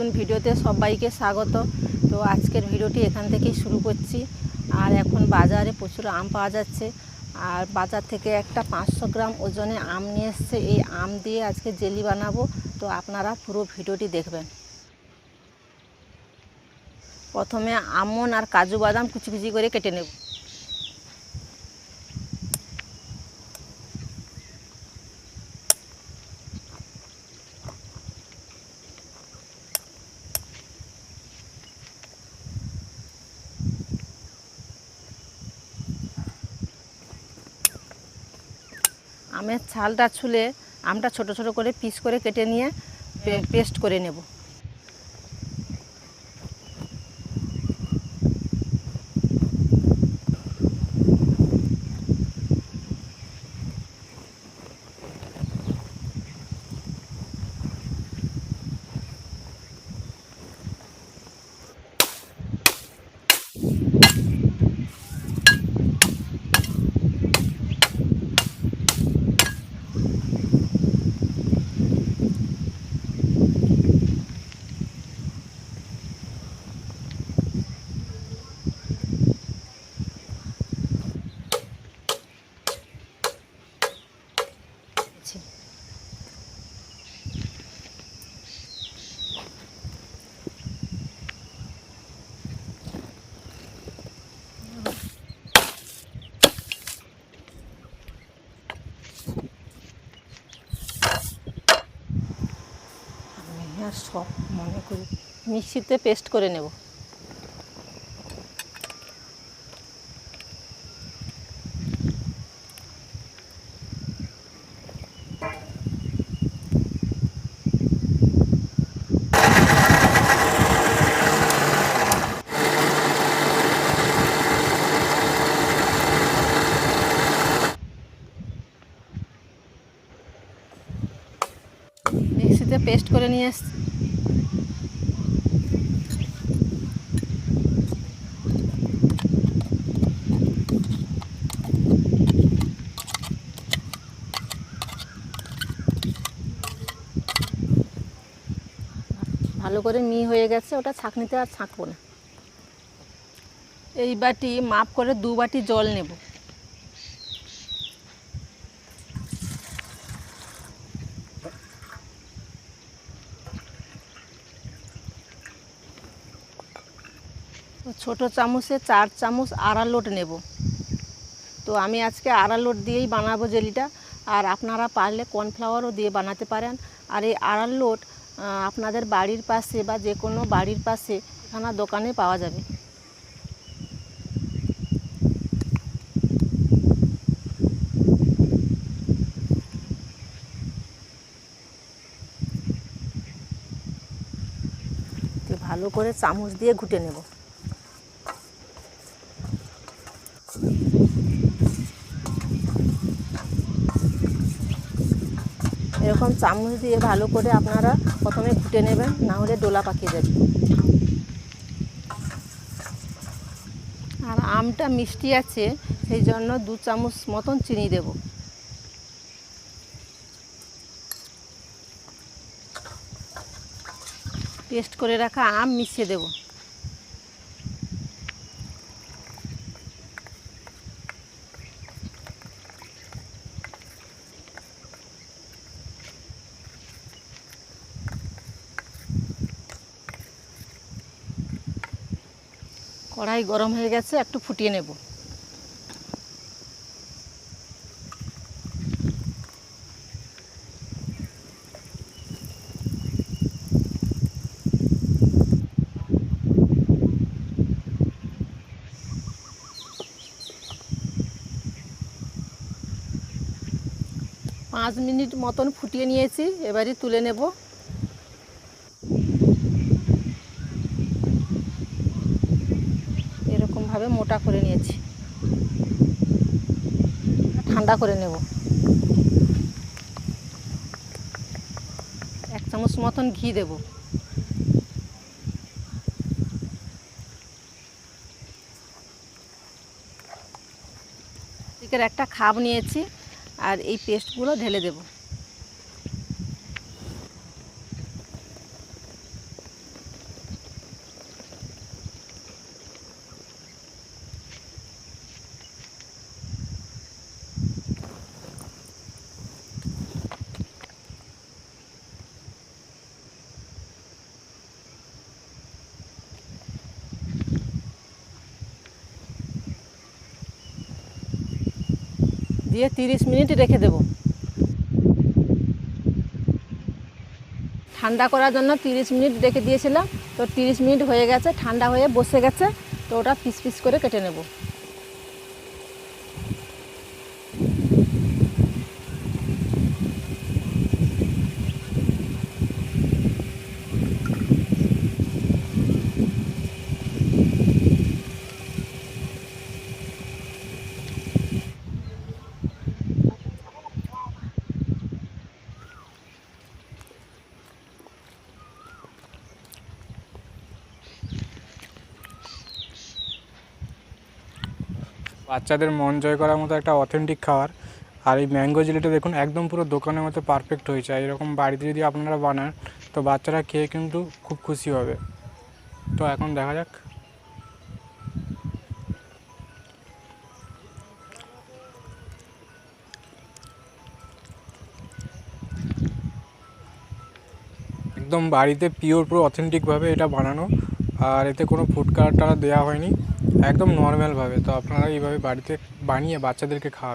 নতুন ভিডিওতে সবাইকে স্বাগত। তো আজকের ভিডিওটি এখান থেকেই শুরু করছি। আর এখন বাজারে প্রচুর আম পাওয়া যাচ্ছে। আর বাজার থেকে একটা পাঁচশো গ্রাম ওজনে আম নিয়ে এসছে। এই আম দিয়ে আজকে জেলি বানাবো। তো আপনারা পুরো ভিডিওটি দেখবেন। প্রথমে আমন আর কাজু বাদাম কুচি কুচি করে কেটে নেব। আমের ছালটা ছুলে আমটা ছোট ছোট করে পিস করে কেটে নিয়ে পেস্ট করে নেব। ছি। আমি আর সব মনে করি মিক্সিতে পেস্ট করে নেব মিক্সিতে পেস্ট করে নিয়ে এসছি ভালো করে মি হয়ে গেছে, ওটা ছাঁকনিতে আর ছাঁকবো না। এই বাটি মাপ করে দু বাটি জল নেব। ছোট চামচে চার চামচ আড়ালোট নেব। তো আমি আজকে আড়ালোট দিয়েই বানাবো জেলিটা। আর আপনারা পারলে কর্নফ্লাওয়ারও দিয়ে বানাতে পারেন। আর এই আড়ালোট আপনাদের বাড়ির পাশে বা যে কোনো বাড়ির পাশে এখানে দোকানে পাওয়া যাবে। ভালো করে চামচ দিয়ে ঘুটে নেব। এরকম চামচ দিয়ে ভালো করে আপনারা প্রথমে ফুটে নেবেন, না হলে ডোলা পাকিয়ে যাবে। আর আমটা মিষ্টি আছে, সেই জন্য দু চামচ মতন চিনি দেব। পেস্ট করে রাখা আম মিশিয়ে দেব। কড়াই গরম হয়ে গেছে, একটু ফুটিয়ে নেব। পাঁচ মিনিট মতন ফুটিয়ে নিয়েছি, এবারই তুলে নেব। এরকমভাবে মোটা করে নিয়েছি। ঠান্ডা করে নেব। এক চামচ মতন ঘি দেব। একটা খাপ নিয়েছি, আর এই পেস্টগুলো ঢেলে দেব। দিয়ে তিরিশ মিনিট রেখে দেব। ঠান্ডা করার জন্য তিরিশ মিনিট রেখে দিয়েছিলাম। তো তিরিশ মিনিট হয়ে গেছে, ঠান্ডা হয়ে বসে গেছে। তো ওটা পিস পিস করে কেটে নেব। বাচ্চাদের মন জয় করার মতো একটা অথেন্টিক খাবার। আর এই ম্যাঙ্গো জেলিটা দেখুন, একদম পুরো দোকানের মতো পারফেক্ট হয়েছে। এরকম বাড়িতে যদি আপনারা বানান, তো বাচ্চারা খেয়ে কিন্তু খুব খুশি হবে। তো এখন দেখা যাক। একদম বাড়িতে পিওর পুরো অথেন্টিকভাবে এটা বানানো। আর এতে কোনো ফুড কালার টালার দেওয়া হয়নি। একদম নর্মালভাবে তো আপনারা এইভাবে বাড়িতে বানিয়ে বাচ্চাদেরকে খাওয়াবেন।